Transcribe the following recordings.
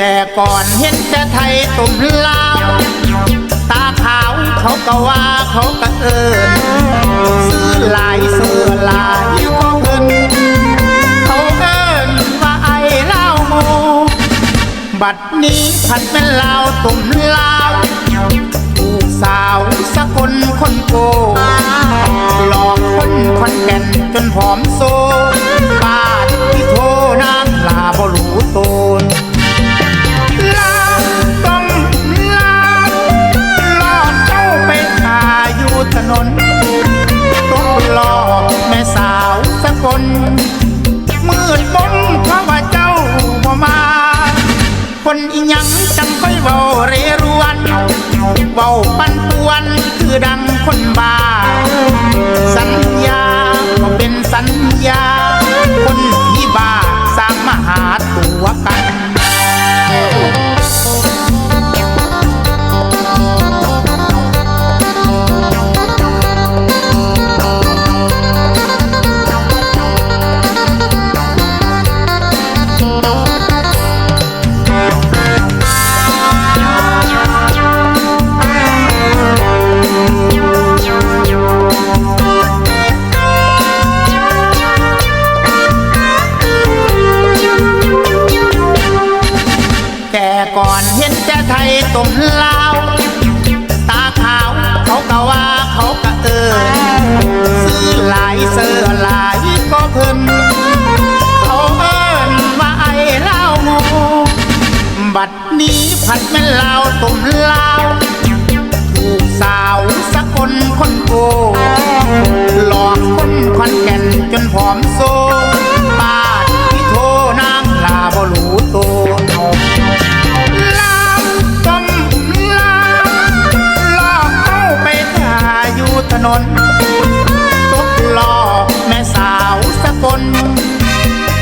แต่ก่อนเห็นแต่ไทยตุ่มลาว ตาขาวเขาก็ว่าเขาก็เอินซื้อลายเสื้อลายก็เงินเขาเอินว่าไอ้เล่าโมบัดนี้ผัดเป็นลาวตุ่มลาวถูกสาวสะคนคนโกหลอกคนคนแก่นจนผอม คนอีหยังจังค่อยเว้าเรรวนเว้าปันป่วนคือดังคนบ้า สัญญาก็เป็นสัญญา คนที่บ้าสร้างมหาตัวกัน แต่ก่อนเห็นแต่ไทยตุ่มลาวตาขาวเขาก็ว่าเขาก็เอินซื้อหลายเสื้อหลายก็เพิ่นเขาเอินว่าไอ้ล่าโมบัดนี้ผัดแม่ลาวตุ่มลาวถูกสาวสักคนคนโกหลอกคนคอนแก่นจนผอม นนตุกหลอกแม่สาวสกล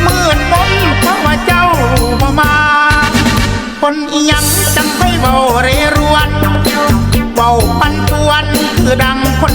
มืดมนเพราะว่าเจ้าบ่มา คนอียังจังค่เว้าเรรวนเบาปันปวนคือดังคน